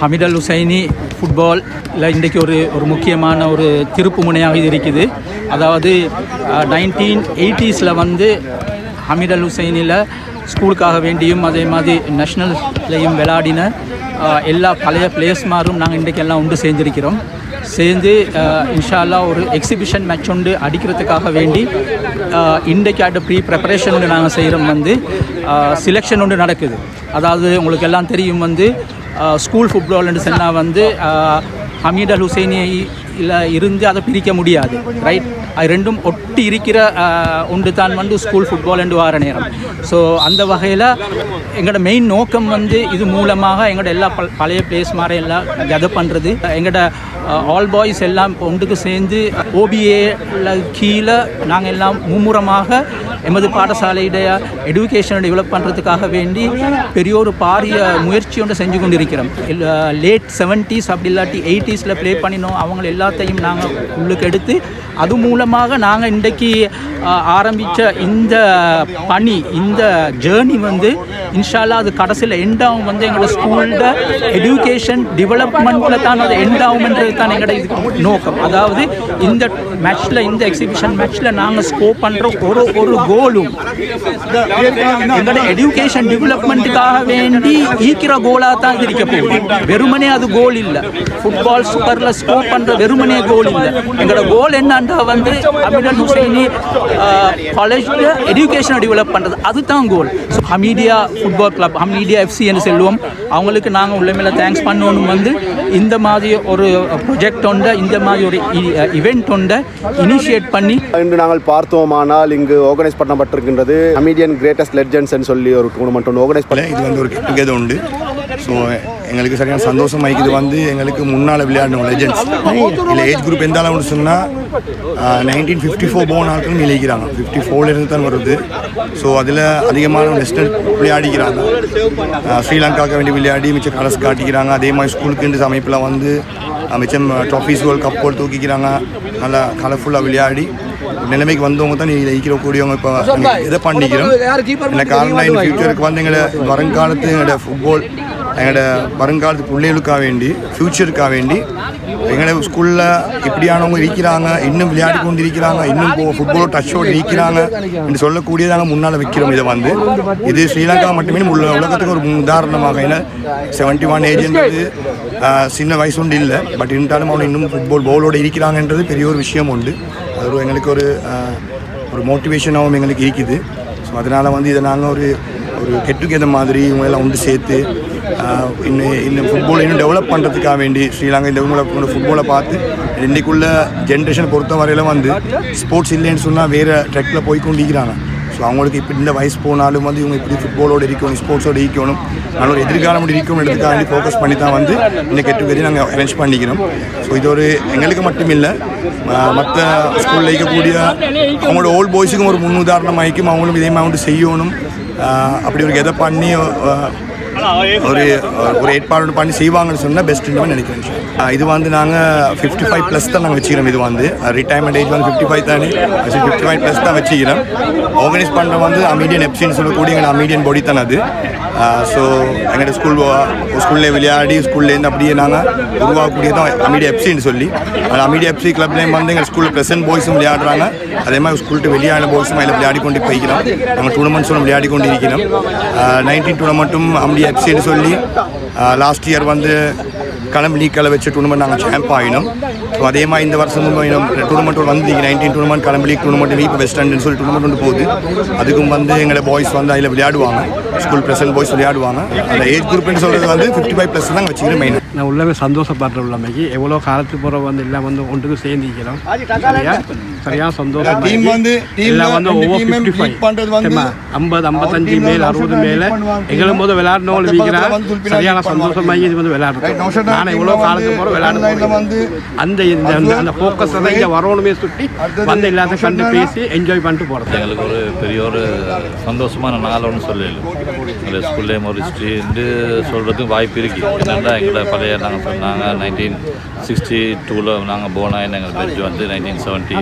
ஹமிட் அல் ஹுசைனி ஃபுட்பாலில் இன்றைக்கு ஒரு ஒரு முக்கியமான ஒரு திருப்பு முனையாக இது இருக்குது. அதாவது நைன்டீன் எயிட்டிஸில் வந்து ஹமிட் அல் ஹுசைனில் ஸ்கூலுக்காக வேண்டியும் அதே மாதிரி நேஷ்னல்லையும் விளையாடின எல்லா பழைய பிளேயர்ஸ்மாரும் நாங்கள் இன்றைக்கெல்லாம் உண்டு சேர்ந்திருக்கிறோம். சேர்ந்து இன்ஷால்லா இன்ஷா அல்லாஹ் ஒரு எக்ஸிபிஷன் மேட்ச் ஒன்று அடிக்கிறதுக்காக வேண்டி இன்றைக்கு அட் ப்ரீ ப்ரிப்பரேஷன் ஒன்று நாங்கள் செய்கிறோம் வந்து சிலெக்ஷன் ஒன்று நடக்குது. அதாவது உங்களுக்கு எல்லாம் தெரியும் வந்து ஸ்கூல் ஃபுட்பால்னு சொன்னால் வந்து அஹ், ஹமீட் அல் இல்லை இருந்து அதை பிரிக்க முடியாது ரைட் அது ரெண்டும் ஒட்டி இருக்கிற ஒன்று தான் வந்து ஸ்கூல் ஃபுட்பால் என்று வார நேரம். ஸோ அந்த வகையில் எங்களோட மெயின் நோக்கம் வந்து இது மூலமாக எங்களோட எல்லா பல் பழைய பிளேஸ் மாதிரி எல்லாம் கெதர் பண்ணுறது எங்களோட ஆல் பாய்ஸ் எல்லாம் ஒன்றுக்கு சேர்ந்து ஓபிஏல கீழே நாங்கள் எல்லாம் மும்முரமாக எமது பாடசாலையுடைய எடுகேஷனை டெவலப் பண்ணுறதுக்காக வேண்டி பெரிய ஒரு பாரிய முயற்சி ஒன்று செஞ்சு கொண்டிருக்கிறோம். லேட் செவன்ட்டீஸ் அப்படி இல்லாட்டி எயிட்டிஸில் ப்ளே பண்ணினோம். அவங்க எல்லாத்தையும் நாங்கள் உள்ளுக்கு எடுத்து அது மூலமாக நாங்கள் இன்றைக்கு ஆரம்பித்த இந்த பணி இந்த ஜேர்னி வந்து இன்ஷால்லா அது கடைசியில் எண்ட் ஆகும் வந்து எங்களோட ஸ்கூலோட எஜுகேஷன் டெவலப்மெண்ட்டில் தான் அது எண்ட் ஆகும்ன்றது தான் எங்களோட இது நோக்கம். அதாவது இந்த மேட்ச்சில் இந்த எக்ஸிபிஷன் மேட்ச்சில் நாங்கள் ஸ்கோப் பண்ணுற ஒரு ஒரு கோலும் எங்களோட எஜுகேஷன் டெவலப்மெண்ட்டுக்காக வேண்டி ஈக்கிற கோலாக தான் இது இருக்க போகுது. வெறுமனே அது கோல் இல்லை. ஃபுட்பால் சூப்பரில் ஸ்கோப் பண்ணுற வெறுமனே கோல் இல்லை. எங்களோட கோல் என்னன்றா வந்து அமிடன் ஹுசைனி காலேஜில் எடுகேஷனை டெவலப் பண்ணுறது அதுதான் goal so Hamidia football club Hamidia FC என்று சொல்லுவோம். அவங்களுக்கு நாங்கள் உள்ள மேலே தேங்க்ஸ் பண்ணணும் வந்து இந்த மாதிரி ஒரு ப்ரொஜெக்ட் ஒன்றை இந்த மாதிரி ஒரு இவெண்ட் ஒன்றை இனிஷியேட் பண்ணி இன்று நாங்கள் பார்த்தோமானால் இங்கு ஆர்கனைஸ் பண்ணப்பட்டிருக்கின்றது அமீடியன் கிரேட்டஸ்ட் லெஜெண்ட்ஸ்னு சொல்லி ஒரு டூர்னமெண்ட் ஒன்று ஆர்கனைஸ் பண்ண இது வந்து ஒரு கெட் உண்டு. ஸோ எங்களுக்கு சரியான சந்தோஷமா இது வந்து எங்களுக்கு முன்னால் விளையாடணும் லெஜெண்ட்ஸ் இல்லை ஏஜ் குரூப் எந்த அளவுன்னு சொன்னால் நைன்டீன் ஃபிஃப்டி ஃபோர் போன ஆட்களும் நிலைக்கிறாங்க ஃபிஃப்டி ஃபோர்லேருந்து தான் வருது. ஸோ அதில் அதிகமான வெஸ்டர்ன் விளையாடிக்கிறாங்க. ஸ்ரீலங்காக்க ஸ்ரீலங்காவுக்கு வேண்டி விளையாடி மிச்சம் கலர்ஸ் காட்டிக்கிறாங்க. அதே மாதிரி ஸ்கூலுக்குன்ற அமைப்பில் வந்து மிச்சம் ட்ராஃபீஸ் வேர்ல்ட் கப் போல் தூக்கிக்கிறாங்க. நல்லா கலர்ஃபுல்லாக விளையாடி நிலைமைக்கு வந்தவங்க தான் நீ கூடியவங்க இப்போ இதை பண்ணிக்கிறோம். எனக்கு ஆன்லைன் ஃபியூச்சருக்கு வந்து எங்களோட வருங்காலத்து எங்களோட ஃபுட்பால் எங்களோட வருங்காலத்து பிள்ளைகளுக்காக வேண்டி ஃப்யூச்சருக்காக வேண்டி எங்களோட ஸ்கூலில் இப்படியானவங்க இருக்கிறாங்க இன்னும் விளையாடி கொண்டு இருக்கிறாங்க இன்னும் ஃபுட்பாலோ டச்சோடு இருக்கிறாங்க என்று சொல்லக்கூடியதாக நாங்கள் முன்னால் வைக்கிறோம் இதை வந்து. இது ஸ்ரீலங்கா மட்டுமே உள்ள உலகத்துக்கு ஒரு உதாரணமாக ஏன்னா செவன்ட்டி ஒன் ஏஜ்ன்றது சின்ன வயசு உண்டு இல்லை. பட் இருந்தாலும் அவங்க இன்னும் ஃபுட்பால் பவுலோடு இருக்கிறாங்கன்றது பெரிய ஒரு விஷயம் உண்டு. அது ஒரு எங்களுக்கு ஒரு ஒரு மோட்டிவேஷனாகவும் எங்களுக்கு இருக்குது. ஸோ அதனால் வந்து இதை நாங்கள் ஒரு ஒரு கெட்டுக்கேத மாதிரி இவங்க எல்லாம் ஒன்று சேர்த்து இன்னும் இன்னும் ஃபுட்பால் இன்னும் டெவலப் பண்ணுறதுக்காக வேண்டி ஸ்ரீலங்கா இந்த இவங்கள ஃபுட்பாலை பார்த்து இன்றைக்குள்ள ஜென்ரேஷன் பொறுத்த வரையிலும் வந்து ஸ்போர்ட்ஸ் இல்லைன்னு சொன்னால் வேறு ட்ரெக்கில் போய் கொண்டிருக்கிறாங்க. ஸோ அவங்களுக்கு இப்போ இந்த வயசு போனாலும் வந்து இவங்க இப்படி ஃபுட்பாலோடு இருக்கணும் ஸ்போர்ட்ஸோடு இருக்கணும் நல்ல ஒரு எதிர்காலம் இருக்கணும் எடுத்துக்காண்டி ஃபோக்கஸ் பண்ணி தான் வந்து இந்த கெட்டுக்கறி நாங்கள் அரேஞ்ச் பண்ணிக்கிறோம். ஸோ இது ஒரு எங்களுக்கு மட்டும் இல்லை மற்ற ஸ்கூலில் இருக்கக்கூடிய அவங்களோட ஓல்ட் பாய்ஸுக்கும் ஒரு முன் உதாரணமாயிக்கும் அவங்களும் இதே மாதிரி செய்யணும். அப்படி ஒரு எதை பண்ணி ஒரு ஒரு ஏற்பாடு பண்ணி செய்வாங்கன்னு சொன்னால் பெஸ்ட்டுன்னு நினைக்கிறேன் இது வந்து நாங்கள் ஃபிஃப்டி ஃபைவ் ப்ளஸ் தான் நாங்கள் வச்சுக்கிறோம் இது வந்து. ரிட்டையர்மெண்ட் ஏஜ் வந்து ஃபிஃப்டி ஃபைவ் தானே ஃபிஃப்டி ஃபைவ் ப்ளஸ் தான் வச்சுக்கிறோம். ஆர்கனைஸ் பண்ணுற வந்து அமீடியன் எப்சின்னு சொல்லக்கூடிய அமீடியன் பாடி தான் அது. ஸோ எங்கள்கிட்ட ஸ்கூல் ஸ்கூல்லே விளையாடி ஸ்கூல்லேருந்து அப்படியே நாங்கள் உருவாக்கக்கூடிய தான் அமீடியா எப்சின்னு சொல்லி. அந்த அமீடியா எப்சி கிளப்லேயும் வந்து எங்கள் ஸ்கூலில் ப்ரெசன்ட் பாய்ஸும் விளையாடுறாங்க. அதே மாதிரி ஸ்கூல்ட்டு வெளியான பாய்ஸும் அதில் விளையாடி கொண்டு போய்க்கிறோம். நாங்கள் டூர்னமெண்ட்ஸும் விளையாடி கொண்டு இருக்கிறோம். நைன்டீன் டூர்னமெண்ட்டும் அமீடியா எப்சின்னு சொல்லி லாஸ்ட் இயர் வந்து களம் லீக்கில் வச்ச டூர்னமெண்ட் நாங்கள் சாம்ப் ஆகினோம் ஸோ அதே மாதிரி இந்த வருஷமும் டூர்னமெண்ட் வந்து நைன்டீன் டூர்னமெண்ட் களம் லீக் டூர்னமெண்ட் வீப் வெஸ்ட் அண்ட்னு சொல்லி டூர்னமெண்ட் ஒன்று போகுது. அதுக்கும் வந்து எங்களோட பாய்ஸ் வந்து அதில் விளையாடுவாங்க. ஸ்கூல் ப்ரெசன்ட் பாய்ஸ் விளையாடுவாங்க. அந்த ஏஜ் குரூப்னு சொல்கிறது வந்து ஃபிஃப்டி ஃபைவ் ப்ளஸ் தான் வச்சுக்கிறேன் மெயின் நான் உள்ளவே சந்தோஷப்படுற உள்ளமைக்கு எவ்வளோ காலத்துக்கு போகிற வந்து எல்லாம் வந்து ஒன்றுக்கு சேர்ந்திக்கிறோம் சரியா? சந்தோஷம் Team வந்து- எல்லாம் வந்து lead ஃபைவ் பண்றது வந்து ஐம்பது ஐம்பத்தஞ்சு team மேல் வந்து அறுபது நௌஷத் மேல பண்ணுவாங்க. எங்களும் போது வந்து துல்பினா சரியான. சந்தோஷமாகி இது வந்து விளையாடுறோம். நௌஷத் நான் team எவ்வளோ ல காலத்துக்கு போகிற ல வந்து அந்த இந்த அந்த- அந்த ஃபோக்கஸ் தான் இங்கே வரணுமே சுற்றி அடுத்தது வந்து எல்லாத்தையும் கண்டு பேசி என்ஜாய் பண்ணிட்டு போகிறது எங்களுக்கு ஒரு பெரிய ஒரு சந்தோஷமான நாள் ஒன்று சொல்லலாம் எங்களை ஸ்கூல்லேயும் ஒரு ஹிஸ்ட்ரின்னு சொல்கிறதுக்கு வாய்ப்பு இருக்குது என்னென்னா எங்களை பழைய நாங்கள் சொன்னாங்க நைன்டீன் சிக்ஸ்டி டூவில் நாங்கள் போனால் எங்கள் பெஞ்ச் வந்து நைன்டீன் செவன்ட்டி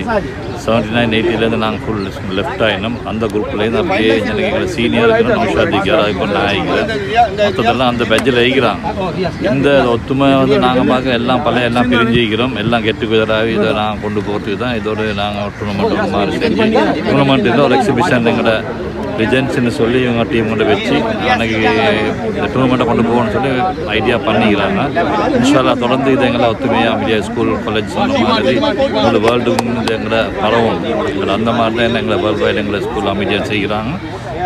செவன்டி நைன் எயிட்டிலேருந்து நாங்கள் ஃபுல் லெஃப்ட் ஆகினோம் அந்த குரூப்லேருந்து அப்படியே எங்களுக்கு சீனியர் இருக்கிறோம் நௌஷாத் திக்யாரா இப்போ மொத்தத்தெல்லாம் அந்த பெஞ்சில் ஆகிக்கிறாங்க இந்த ஒத்துமை வந்து நாங்கள் பார்க்க எல்லாம் பழைய எல்லாம் பிரிஞ்சிக்கிறோம் எல்லாம் கெட்டு குதராகி இதை நாங்கள் கொண்டு போகிறதுக்கு தான் இதோட நாங்கள் டூர்னமெண்ட் மாதிரி செஞ்சு டூர்னமெண்ட் ஒரு எக்ஸிபிஷன் எங்களோட டிசைன்ஸ்னு சொல்லி இவங்க டீம் கொண்டு வச்சு அன்றைக்கி இந்த டூர்னமெண்ட்டை கொண்டு போகணும்னு சொல்லி ஐடியா பண்ணிக்கிறாங்க. இன்ஷால்லா தொடர்ந்து இது எங்களை ஒத்துமையாக மீடியா ஸ்கூல் காலேஜ் சொன்ன மாதிரி இந்த வேர்ல்டு இது எங்களை பரவும். எங்களை அந்த மாதிரி தான் எங்களை வேர்ல்டு வைட் எங்களை ஸ்கூல் அமைதியாக செய்கிறாங்க.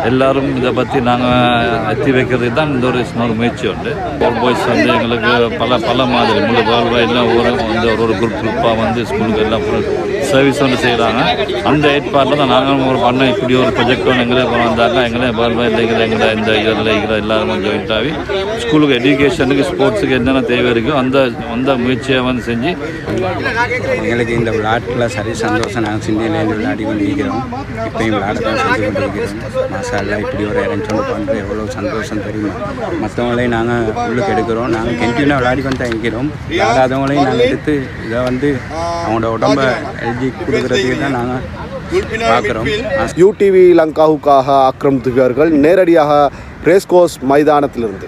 எல்லாரும் இதை பற்றி நாங்கள் எத்தி வைக்கிறது தான் இந்த ஒரு சின்ன ஒரு முயற்சி உண்டு. ஆல் பாய்ஸ் வந்து எங்களுக்கு பல பல மாதிரி. முழு வேர்ல்டு வைடில் ஒரு வந்து ஒரு ஒரு குரூப் குரூப்பாக வந்து ஸ்கூலுக்கு எல்லாம் சர்வீஸ் வந்து செய்கிறாங்க அந்த ஏற்பாட்டில் தான் நாங்களும் ஒரு பண்ண இப்படி ஒரு ப்ரொஜெக்ட் ஒன்று எங்களே கொண்டு வந்தாங்க எங்களே வேர்ல்டு இருக்கிற எங்களை இந்த இதில் இருக்கிற எல்லாருமே ஜாயின்ட் ஆகி ஸ்கூலுக்கு எஜுகேஷனுக்கு ஸ்போர்ட்ஸுக்கு என்னென்ன தேவை இருக்கோ அந்த அந்த முயற்சியை வந்து செஞ்சு எங்களுக்கு இந்த விளையாட்டில் சரி சந்தோஷம். நாங்கள் சிந்தியிலேருந்து விளையாடி கொண்டு இருக்கிறோம் இப்பயும் விளையாட தான் செஞ்சு கொண்டு இருக்கிறோம் மாசாலாம் இப்படி ஒரு அரேஞ்ச்மெண்ட் பண்ணுறது எவ்வளோ சந்தோஷம் தெரியுமா? மற்றவங்களையும் நாங்கள் உள்ளுக்கு எடுக்கிறோம். நாங்கள் கண்டினியூவாக விளையாடி கொண்டு தான் இருக்கிறோம். விளையாடாதவங்களையும் நாங்கள் எடுத்து இதை வந்து அவங்களோட உடம்ப எழுதி கொடுக்குறதுக்கு தான் நாங்கள் பார்க்குறோம். யூடிவி லங்காவுக்காக அக்ரம் நேரடியாக ரேஸ்கோர்ஸ் மைதானத்திலிருந்து.